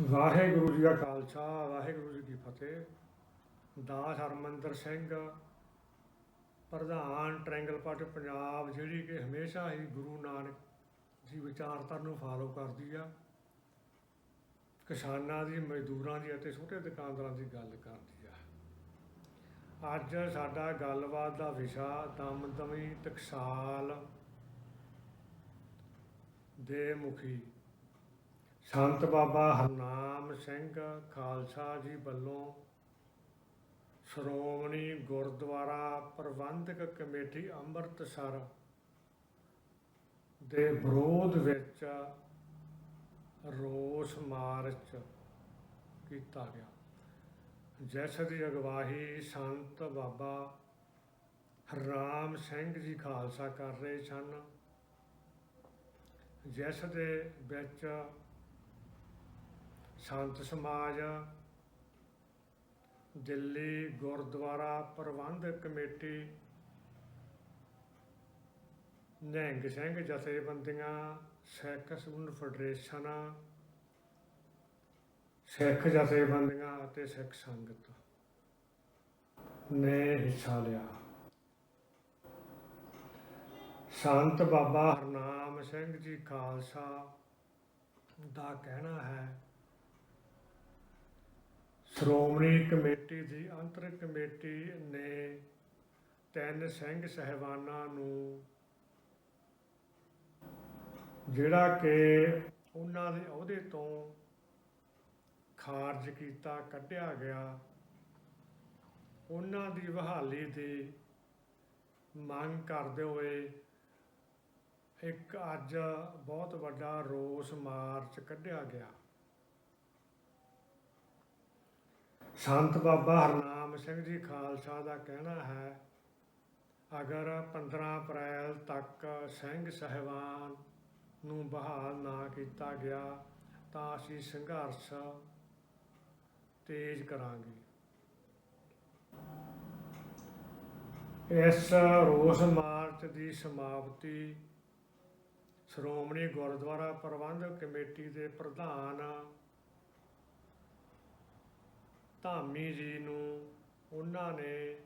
ਵਾਹਿਗੁਰੂ ਜੀ ਕਾ ਖਾਲਸਾ, ਵਾਹਿਗੁਰੂ ਜੀ ਕੀ ਫਤਿਹ। ਦਾਸ ਹਰਮੰਦਰ ਸਿੰਘ, ਪ੍ਰਧਾਨ triangle party Punjab, ਜਿਹੜੀ ਕਿ ਹਮੇਸ਼ਾ ਹੀ ਗੁਰੂ ਨਾਨਕ ਜੀ ਵਿਚਾਰਧਾਰਾ ਨੂੰ ਫਾਲੋ ਕਰਦੀ ਆ। ਕਿਸਾਨਾਂ ਦੀ, ਮਜ਼ਦੂਰਾਂ ਦੀ ਅਤੇ ਛੋਟੇ ਦੁਕਾਨਦਾਰਾਂ ਦੀ ਗੱਲ ਕਰਦੀ ਆ। ਅੱਜ ਸਾਡਾ ਗੱਲਬਾਤ ਦਾ ਵਿਸ਼ਾ ਦਮਦਮੀ ਟਕਸਾਲ ਦੇ ਮੁਖੀ ਸੰਤ ਬਾਬਾ ਹਰਨਾਮ ਸਿੰਘ ਖਾਲਸਾ ਜੀ ਵੱਲੋਂ ਸ਼੍ਰੋਮਣੀ ਗੁਰਦੁਆਰਾ ਪ੍ਰਬੰਧਕ ਕਮੇਟੀ ਅੰਮ੍ਰਿਤਸਰ ਦੇ ਵਿਰੋਧ ਵਿੱਚ ਰੋਸ ਮਾਰਚ ਕੀਤਾ ਗਿਆ। ਜਿਸ ਦੀ ਅਗਵਾਹੀ ਸੰਤ ਬਾਬਾ ਹਰਨਾਮ ਸਿੰਘ ਜੀ ਖਾਲਸਾ ਕਰ ਰਹੇ ਸਨ, ਜਿਸ ਦੇ ਵਿੱਚ ਸੰਤ ਸਮਾਜ, ਦਿੱਲੀ ਗੁਰਦੁਆਰਾ ਪ੍ਰਬੰਧਕ ਕਮੇਟੀ, ਨਿਹੰਗ ਸਿੰਘ ਜਥੇਬੰਦੀਆਂ, ਸਿੱਖ ਸਟੂਡੈਂਟ ਫੈਡਰੇਸ਼ਨ, ਸਿੱਖ ਜਥੇਬੰਦੀਆਂ ਅਤੇ ਸਿੱਖ ਸੰਗਤ ਨੇ ਹਿੱਸਾ ਲਿਆ। ਸੰਤ ਬਾਬਾ ਹਰਨਾਮ ਸਿੰਘ ਜੀ ਖਾਲਸਾ ਦਾ ਕਹਿਣਾ ਹੈ ਸ਼੍ਰੋਮਣੀ ਕਮੇਟੀ ਦੀ ਅੰਤਰ ਕਮੇਟੀ ਨੇ ਤਿੰਨ ਸਿੰਘ ਸਹਿਬਾਨਾਂ ਨੂੰ ਜਿਹੜਾ ਕਿ ਉਹਨਾਂ ਦੇ ਅਹੁਦੇ ਤੋਂ ਖਾਰਜ ਕੀਤਾ, ਕੱਢਿਆ ਗਿਆ। ਉਹਨਾਂ ਦੀ ਬਹਾਲੀ ਦੀ ਮੰਗ ਕਰਦੇ ਹੋਏ ਇੱਕ ਅੱਜ ਬਹੁਤ ਵੱਡਾ ਰੋਸ ਮਾਰਚ ਕੱਢਿਆ ਗਿਆ। ਸੰਤ ਬਾਬਾ ਹਰਨਾਮ ਸਿੰਘ ਜੀ ਖਾਲਸਾ ਦਾ ਕਹਿਣਾ ਹੈ, ਅਗਰ 15 ਅਪ੍ਰੈਲ ਤੱਕ ਸਿੰਘ ਸਹਿਬਾਨ ਨੂੰ ਬਹਾਲ ਨਾ ਕੀਤਾ ਗਿਆ, ਤਾਂ ਅਸੀਂ ਸੰਘਰਸ਼ ਤੇਜ਼ ਕਰਾਂਗੇ। ਇਸ ਰੋਸ ਮਾਰਚ ਦੀ ਸਮਾਪਤੀ ਸ਼੍ਰੋਮਣੀ ਗੁਰਦੁਆਰਾ ਪ੍ਰਬੰਧਕ ਕਮੇਟੀ ਦੇ ਪ੍ਰਧਾਨ ਧਾਮੀ ਜੀ ਨੂੰ ਉਹਨਾਂ ਨੇ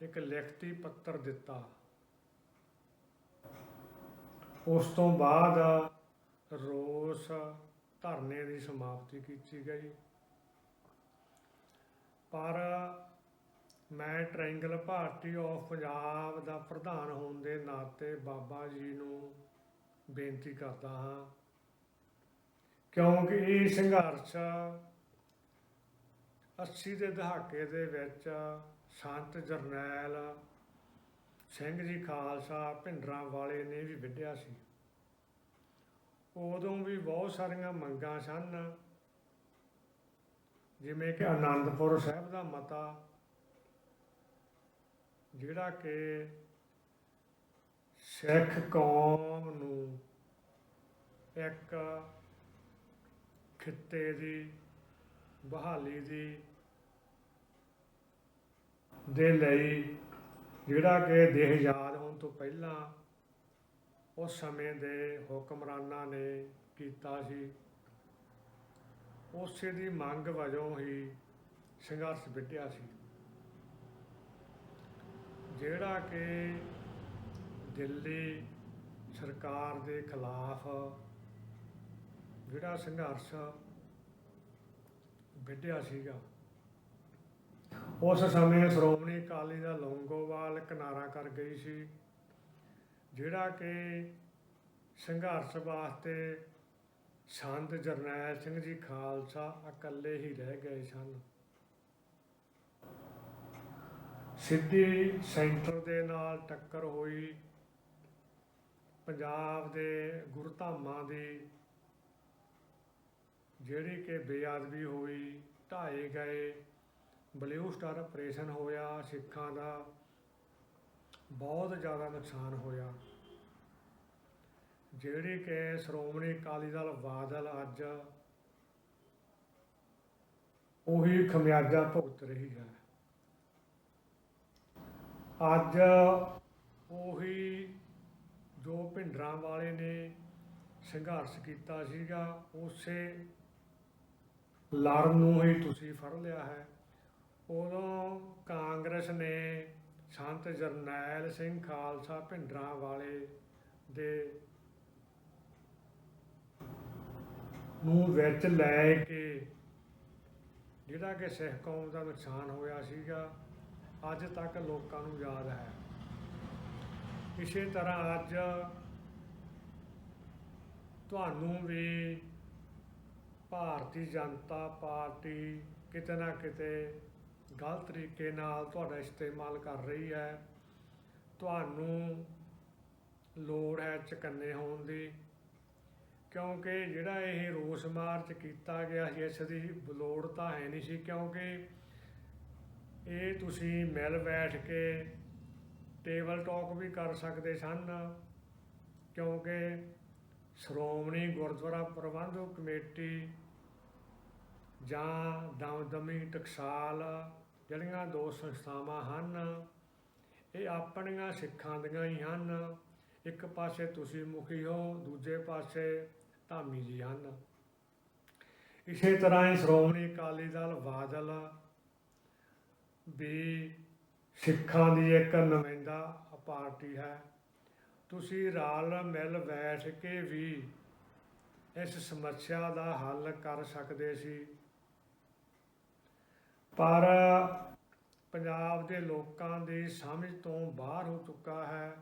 ਇੱਕ ਲਿਖਤੀ ਪੱਤਰ ਦਿੱਤਾ। ਉਸ ਤੋਂ ਬਾਅਦ ਰੋਸ ਧਰਨੇ ਦੀ ਸਮਾਪਤੀ ਕੀਤੀ ਗਈ। ਪਰ ਮੈਂ ਟ੍ਰਾਇੰਗਲ ਭਾਰਤੀ ਆਫ ਪੰਜਾਬ ਦਾ ਪ੍ਰਧਾਨ ਹੋਣ ਦੇ ਨਾਤੇ ਬਾਬਾ ਜੀ ਨੂੰ ਬੇਨਤੀ ਕਰਦਾ ਹਾਂ, ਕਿਉਂਕਿ ਇਹ ਸੰਘਰਸ਼ 80 ਦੇ ਦਹਾਕੇ ਦੇ ਵਿੱਚ ਸੰਤ ਜਰਨੈਲ ਸਿੰਘ ਜੀ ਖਾਲਸਾ ਭਿੰਡਰਾਂ ਵਾਲੇ ਨੇ ਵੀ ਵਿੱਢਿਆ ਸੀ। ਉਦੋਂ ਵੀ ਬਹੁਤ ਸਾਰੀਆਂ ਮੰਗਾਂ ਸਨ। ਜਿਵੇਂ ਕਿ ਆਨੰਦਪੁਰ ਸਾਹਿਬ ਦਾ ਮਤਾ, ਜਿਹੜਾ ਕਿ ਸਿੱਖ ਕੌਮ ਨੂੰ ਇੱਕ ਖਿੱਤੇ ਦੀ, ਬਹਾਲੀ ਦੀ ਦੇ ਲਈ ਜਿਹੜਾ ਕਿ ਦੇਸ਼ ਆਜ਼ਾਦ ਹੋਣ ਤੋਂ ਪਹਿਲਾਂ ਉਸ ਸਮੇਂ ਦੇ ਹੁਕਮਰਾਨਾਂ ਨੇ ਕੀਤਾ ਸੀ। ਉਸੇ ਦੀ ਮੰਗ ਵਜੋਂ ਹੀ ਸੰਘਰਸ਼ ਵਿੱਢਿਆ ਸੀ। ਜਿਹੜਾ ਕਿ ਦਿੱਲੀ ਸਰਕਾਰ ਦੇ ਖਿਲਾਫ ਜਿਹੜਾ ਸੰਘਰਸ਼ ਵਿੱਢਿਆ ਸੀਗਾ। ਉਸ ਸਮੇਂ ਸ਼੍ਰੋਮਣੀ ਅਕਾਲੀ ਦਾ ਲੌਂਗੋਵਾਲ ਕਿਨਾਰਾ ਕਰ ਗਈ ਸੀ, ਜਿਹੜਾ ਕਿ ਸੰਘਰਸ਼ ਵਾਸਤੇ ਸੰਤ ਜਰਨੈਲ ਸਿੰਘ ਜੀ ਖਾਲਸਾ ਇਕੱਲੇ ਹੀ ਰਹਿ ਗਏ ਸਨ। ਸਿੱਧੀ ਸੈਂਟਰ ਦੇ ਨਾਲ ਟੱਕਰ ਹੋਈ। ਪੰਜਾਬ ਦੇ ਗੁਰਧਾਮਾਂ ਦੀ ਜਿਹੜੀ ਕਿ ਬੇਅਦਬੀ ਹੋਈ, ਢਾਏ ਗਏ। ਬਲਿਊ ਸਟਾਰ ਆਪਰੇਸ਼ਨ ਹੋਇਆ, ਸਿੱਖਾਂ ਦਾ ਬਹੁਤ ਜ਼ਿਆਦਾ ਨੁਕਸਾਨ ਹੋਇਆ। ਜਿਹੜੀ ਕਿ ਸ਼੍ਰੋਮਣੀ ਅਕਾਲੀ ਦਲ, ਬਾਦਲ ਅੱਜ ਉਹੀ ਖਮਿਆਜਾ ਭੁਗਤ ਰਹੀ ਹੈ। ਅੱਜ ਉਹੀ ਜੋ ਭਿੰਡਰਾਂ ਵਾਲੇ ਨੇ ਸੰਘਰਸ਼ ਕੀਤਾ ਸੀਗਾ, ਉਸੇ ਲੜਨ ਨੂੰ ਹੀ ਤੁਸੀਂ ਫੜ ਲਿਆ ਹੈ। ਉਦੋਂ ਕਾਂਗਰਸ ਨੇ ਸੰਤ ਜਰਨੈਲ ਸਿੰਘ ਖਾਲਸਾ ਭਿੰਡਰਾਂ ਵਾਲੇ ਦੇ ਨੂੰ ਵਿੱਚ ਲੈ ਕੇ, ਜਿਹੜਾ ਕਿ ਸਿੱਖ ਕੌਮ ਦਾ ਨੁਕਸਾਨ ਹੋਇਆ ਸੀਗਾ, ਅੱਜ ਤੱਕ ਲੋਕਾਂ ਨੂੰ ਯਾਦ ਹੈ। ਇਸੇ ਤਰ੍ਹਾਂ ਅੱਜ ਤੁਹਾਨੂੰ ਵੀ ਭਾਰਤੀ ਜਨਤਾ ਪਾਰਟੀ ਕਿਤੇ ਨਾ ਕਿਤੇ ਗਲਤ ਤਰੀਕੇ ਨਾਲ ਤੁਹਾਡਾ ਇਸਤੇਮਾਲ ਕਰ ਰਹੀ ਹੈ। ਤੁਹਾਨੂੰ ਲੋੜ ਹੈ ਚਕੰਨੇ ਹੋਣ ਦੀ, ਕਿਉਂਕਿ ਜਿਹੜਾ ਇਹ ਰੋਸ ਮਾਰਚ ਕੀਤਾ ਗਿਆ ਸੀ, ਇਸ ਦੀ ਲੋੜ ਤਾਂ ਹੈ ਨਹੀਂ ਸੀ, ਕਿਉਂਕਿ ਇਹ ਤੁਸੀਂ ਮਿਲ ਬੈਠ ਕੇ ਟੇਬਲ ਟਾਕ ਵੀ ਕਰ ਸਕਦੇ ਸਨ, ਕਿਉਂਕਿ ਸ਼੍ਰੋਮਣੀ ਗੁਰਦੁਆਰਾ ਪ੍ਰਬੰਧਕ ਕਮੇਟੀ ਜਾਂ ਦਮਦਮੀ ਟਕਸਾਲ ਜਿਹੜੀਆਂ ਦੋ ਸੰਸਥਾਵਾਂ ਹਨ, ਇਹ ਆਪਣੀਆਂ ਸਿੱਖਾਂ ਦੀਆਂ ਹੀ ਹਨ। ਇੱਕ ਪਾਸੇ ਤੁਸੀਂ ਮੁਖੀ ਹੋ, ਦੂਜੇ ਪਾਸੇ ਧਾਮੀ ਜੀ ਹਨ। ਇਸੇ ਤਰ੍ਹਾਂ ਹੀ ਸ਼੍ਰੋਮਣੀ ਅਕਾਲੀ ਦਲ ਬਾਦਲ ਵੀ ਸਿੱਖਾਂ ਦੀ ਇੱਕ ਨੁਮਾਇੰਦਾ ਪਾਰਟੀ ਹੈ। ਤੁਸੀਂ ਰਲ ਮਿਲ ਬੈਠ ਕੇ ਵੀ ਇਸ ਸਮੱਸਿਆ ਦਾ ਹੱਲ ਕਰ ਸਕਦੇ ਸੀ। ਪਰ ਪੰਜਾਬ ਦੇ ਲੋਕਾਂ ਦੀ ਸਮਝ ਤੋਂ ਬਾਹਰ ਹੋ ਚੁੱਕਾ ਹੈ।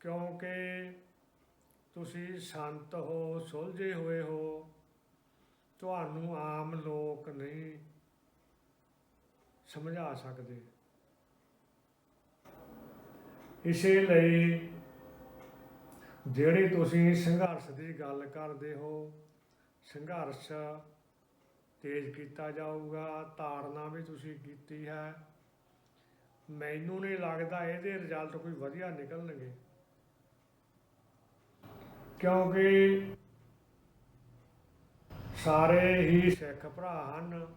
ਕਿਉਂਕਿ ਤੁਸੀਂ ਸੰਤ ਹੋ, ਸੁਲਝੇ ਹੋਏ ਹੋ, ਤੁਹਾਨੂੰ ਆਮ ਲੋਕ ਨਹੀਂ ਸਮਝਾ ਸਕਦੇ। ਇਸੇ ਲਈ ਜਿਹੜੀ ਤੁਸੀਂ ਸੰਘਰਸ਼ ਦੀ ਗੱਲ ਕਰਦੇ ਹੋ, ਸੰਘਰਸ਼ ਤੇਜ਼ ਕੀਤਾ ਜਾਊਗਾ ਤਾੜਨਾ ਵੀ ਤੁਸੀਂ ਕੀਤੀ ਹੈ। ਮੈਨੂੰ ਨਹੀਂ ਲੱਗਦਾ ਇਹਦੇ ਰਿਜ਼ਲਟ ਕੋਈ ਵਧੀਆ ਨਿਕਲਣਗੇ। ਕਿਉਂਕਿ ਸਾਰੇ ਹੀ ਸਿੱਖ ਭਰਾ ਹਨ।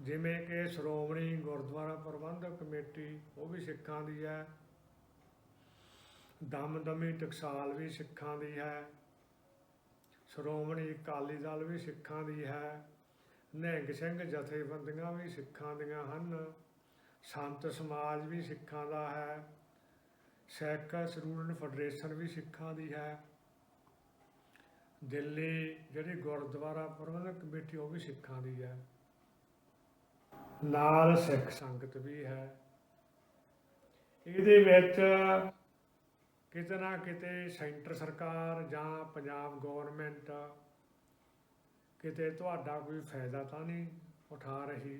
ਜਿਵੇਂ ਕਿ ਸ਼੍ਰੋਮਣੀ ਗੁਰਦੁਆਰਾ ਪ੍ਰਬੰਧਕ ਕਮੇਟੀ, ਉਹ ਵੀ ਸਿੱਖਾਂ ਦੀ ਹੈ। ਦਮਦਮੀ ਟਕਸਾਲ ਵੀ ਸਿੱਖਾਂ ਦੀ ਹੈ। ਸ਼੍ਰੋਮਣੀ ਅਕਾਲੀ ਦਲ ਵੀ ਸਿੱਖਾਂ ਦੀ ਹੈ, ਨਿਹੰਗ ਸਿੰਘ ਜਥੇਬੰਦੀਆਂ ਵੀ ਸਿੱਖਾਂ ਦੀਆਂ ਹਨ, ਸੰਤ ਸਮਾਜ ਵੀ ਸਿੱਖਾਂ ਦਾ ਹੈ ਸਿੱਖ ਸਟੂਡੈਂਟ ਫੈਡਰੇਸ਼ਨ ਵੀ ਸਿੱਖਾਂ ਦੀ ਹੈ। ਦਿੱਲੀ ਜਿਹੜੀ ਗੁਰਦੁਆਰਾ ਪ੍ਰਬੰਧਕ ਕਮੇਟੀ, ਉਹ ਵੀ ਸਿੱਖਾਂ ਦੀ ਹੈ। ਨਾਲ ਸਿੱਖ ਸੰਗਤ ਵੀ ਹੈ। ਇਹਦੇ ਵਿੱਚ ਕਿਤੇ ਨਾ ਕਿਤੇ ਸੈਂਟਰ ਸਰਕਾਰ ਜਾਂ ਪੰਜਾਬ ਗਵਰਨਮੈਂਟ ਕਿਤੇ ਤੁਹਾਡਾ ਕੋਈ ਫਾਇਦਾ ਤਾਂ ਨਹੀਂ ਉਠਾ ਰਹੀ,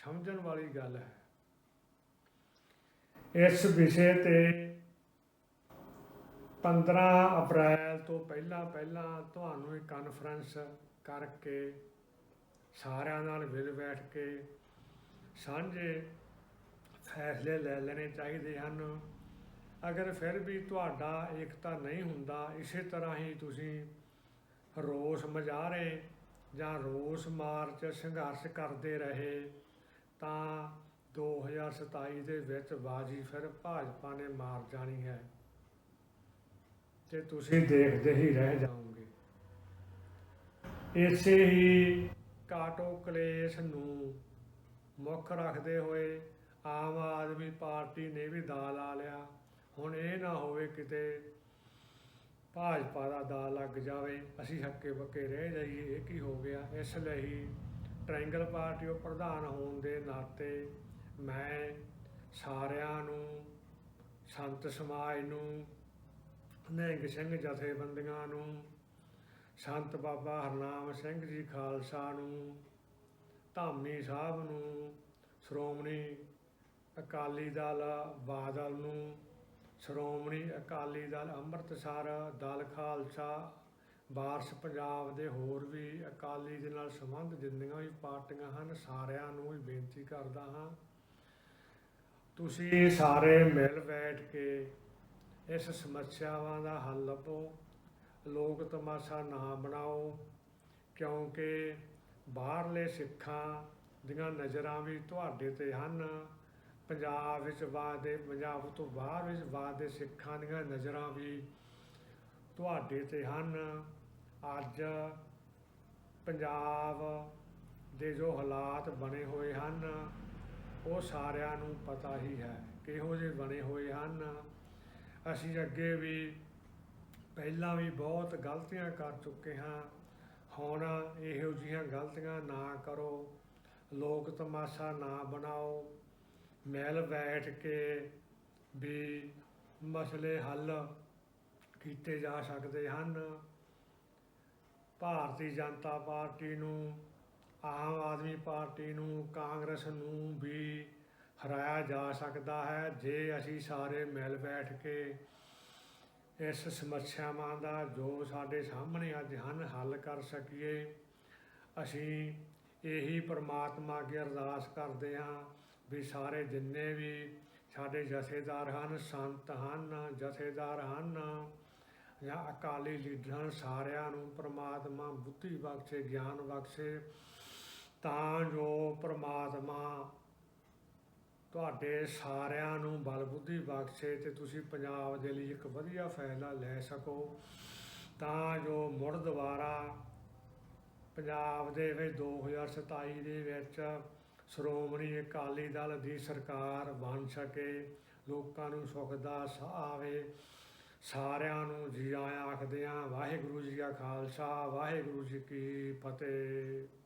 ਸਮਝਣ ਵਾਲੀ ਗੱਲ ਹੈ। ਇਸ ਵਿਸ਼ੇ ਤੇ 15 ਅਪ੍ਰੈਲ ਤੋਂ ਪਹਿਲਾਂ ਪਹਿਲਾਂ ਤੁਹਾਨੂੰ ਇੱਕ ਕਾਨਫਰੰਸ ਕਰਕੇ ਸਾਰਿਆਂ ਨਾਲ ਮਿਲ ਬੈਠ ਕੇ ਸਾਂਝੇ ਫੈਸਲੇ ਲੈ ਲੈਣੇ ਚਾਹੀਦੇ ਹਨ। ਅਗਰ ਫਿਰ ਵੀ ਤੁਹਾਡਾ ਏਕਤਾ ਨਹੀਂ ਹੁੰਦਾ, ਇਸੇ ਤਰ੍ਹਾਂ ਹੀ ਤੁਸੀਂ ਰੋਸ ਮਜਾਰੇ ਜਾਂ ਰੋਸ ਮਾਰਚ ਸੰਘਰਸ਼ ਕਰਦੇ ਰਹੇ, ਤਾਂ 2027 ਦੇ ਵਿੱਚ ਬਾਜੀ ਫਿਰ ਭਾਜਪਾ ਨੇ ਮਾਰ ਜਾਣੀ ਹੈ ਤੇ ਤੁਸੀਂ ਦੇਖਦੇ ਹੀ ਰਹਿ ਜਾਓਗੇ। ਇਸੇ ਹੀ ਕਾਟੋ ਕਲੇਸ਼ ਨੂੰ ਮੁੱਖ ਰੱਖਦੇ ਹੋਏ ਆਮ ਆਦਮੀ ਪਾਰਟੀ ਨੇ ਵੀ ਦਾ ਲਾ ਲਿਆ। ਹੁਣ ਇਹ ਨਾ ਹੋਵੇ ਕਿਤੇ ਭਾਜਪਾ ਦਾ ਦਾ ਲੱਗ ਜਾਵੇ, ਅਸੀਂ ਹੱਕੇ ਬੱਕੇ ਰਹਿ ਜਾਈਏ, ਇਹ ਕੀ ਹੋ ਗਿਆ? ਇਸ ਲਈ ਟ੍ਰਾਇੰਗਲ ਪਾਰਟੀ ਉਹ ਪ੍ਰਧਾਨ ਹੋਣ ਦੇ ਨਾਤੇ ਮੈਂ ਸਾਰਿਆਂ ਨੂੰ, ਸੰਤ ਸਮਾਜ ਨੂੰ, ਨਹਿੰਗ ਸਿੰਘ ਜਥੇਬੰਦੀਆਂ ਨੂੰ, ਸੰਤ ਬਾਬਾ ਹਰਨਾਮ ਸਿੰਘ ਜੀ ਖਾਲਸਾ ਨੂੰ, ਧਾਮੀ ਸਾਹਿਬ ਨੂੰ, ਸ਼੍ਰੋਮਣੀ ਅਕਾਲੀ ਦਲ ਬਾਦਲ ਨੂੰ ਸ਼੍ਰੋਮਣੀ ਅਕਾਲੀ ਦਲ ਅੰਮ੍ਰਿਤਸਰ, ਦਲ ਖਾਲਸਾ, ਵਾਰਸ ਪੰਜਾਬ ਦੇ ਹੋਰ ਵੀ ਅਕਾਲੀ ਦੇ ਨਾਲ ਸੰਬੰਧ ਜਿੰਨੀਆਂ ਵੀ ਪਾਰਟੀਆਂ ਹਨ, ਸਾਰਿਆਂ ਨੂੰ ਹੀ ਬੇਨਤੀ ਕਰਦਾ ਹਾਂ। ਤੁਸੀਂ ਸਾਰੇ ਮਿਲ ਬੈਠ ਕੇ ਇਸ ਸਮੱਸਿਆਵਾਂ ਦਾ ਹੱਲ ਲੱਭੋ, ਲੋਕ ਤਮਾਸ਼ਾ ਨਾ ਬਣਾਓ, ਕਿਉਂਕਿ ਬਾਹਰਲੇ ਸਿੱਖਾਂ ਦੀਆਂ ਨਜ਼ਰਾਂ ਵੀ ਤੁਹਾਡੇ ਤੇ ਹਨ। ਪੰਜਾਬ ਵਿੱਚ ਵਾਦੇ ਪੰਜਾਬ ਤੋਂ ਬਾਹਰ ਵਿੱਚ ਵਾਦੇ ਸਿੱਖਾਂ ਦੀਆਂ ਨਜ਼ਰਾਂ ਵੀ ਤੁਹਾਡੇ ਤੇ ਹਨ। ਅੱਜ ਪੰਜਾਬ ਦੇ ਜੋ ਹਾਲਾਤ ਬਣੇ ਹੋਏ ਹਨ, ਉਹ ਸਾਰਿਆਂ ਨੂੰ ਪਤਾ ਹੀ ਹੈ, ਕਿਹੋ ਜਿਹੇ ਬਣੇ ਹੋਏ ਹਨ। ਅਸੀਂ ਅੱਗੇ ਵੀ ਪਹਿਲਾਂ ਵੀ ਬਹੁਤ ਗਲਤੀਆਂ ਕਰ ਚੁੱਕੇ ਹਾਂ। ਹੁਣ ਇਹੋ ਜਿਹੀਆਂ ਗਲਤੀਆਂ ਨਾ ਕਰੋ, ਲੋਕ ਤਮਾਸ਼ਾ ਨਾ ਬਣਾਓ। ਮਿਲ ਬੈਠ ਕੇ ਵੀ ਮਸਲੇ ਹੱਲ ਕੀਤੇ ਜਾ ਸਕਦੇ ਹਨ। ਭਾਰਤੀ ਜਨਤਾ ਪਾਰਟੀ ਨੂੰ, ਆਮ ਆਦਮੀ ਪਾਰਟੀ ਨੂੰ, ਕਾਂਗਰਸ ਨੂੰ ਵੀ ਹਰਾਇਆ ਜਾ ਸਕਦਾ ਹੈ। ਜੇ ਅਸੀਂ ਸਾਰੇ ਮਿਲ ਬੈਠ ਕੇ ਇਸ ਸਮੱਸਿਆਵਾਂ ਦਾ ਜੋ ਸਾਡੇ ਸਾਹਮਣੇ ਅੱਜ ਹਨ, ਹੱਲ ਕਰ ਸਕੀਏ, ਅਸੀਂ ਇਹੀ ਪ੍ਰਮਾਤਮਾ ਅੱਗੇ ਅਰਦਾਸ ਕਰਦੇ ਹਾਂ ਵੀ ਸਾਰੇ ਜਿੰਨੇ ਵੀ ਸਾਡੇ ਜਥੇਦਾਰ ਹਨ, ਸੰਤ ਹਨ, ਜਥੇਦਾਰ ਹਨ, ਜਾਂ ਅਕਾਲੀ ਲੀਡਰ ਹਨ, ਸਾਰਿਆਂ ਨੂੰ ਪ੍ਰਮਾਤਮਾ ਬੁੱਧੀ ਬਖਸ਼ੇ, ਗਿਆਨ ਬਖਸ਼ੇ, ਤਾਂ ਜੋ ਪ੍ਰਮਾਤਮਾ ਤੁਹਾਡੇ ਸਾਰਿਆਂ ਨੂੰ ਬਲ ਬੁੱਧੀ ਬਖਸ਼ੇ ਤੇ ਤੁਸੀਂ ਪੰਜਾਬ ਦੇ ਲਈ ਇੱਕ ਵਧੀਆ ਫੈਸਲਾ ਲੈ ਸਕੋ। ਤਾਂ ਜੋ ਮੁੜ ਦੁਬਾਰਾ ਪੰਜਾਬ ਦੇ ਵਿੱਚ 2027 ਦੇ ਵਿੱਚ ਸ਼੍ਰੋਮਣੀ ਅਕਾਲੀ ਦਲ ਦੀ ਸਰਕਾਰ ਬਣ ਸਕੇ, ਲੋਕਾਂ ਨੂੰ ਸੁੱਖ ਦਾ ਸਾਹ ਆਵੇ। ਸਾਰਿਆਂ ਨੂੰ ਜੀ ਆਇਆਂ ਆਖਦੇ ਹਾਂ ਵਾਹਿਗੁਰੂ ਜੀ ਕਾ ਖਾਲਸਾ, ਵਾਹਿਗੁਰੂ ਜੀ ਕੀ ਫਤਿਹ।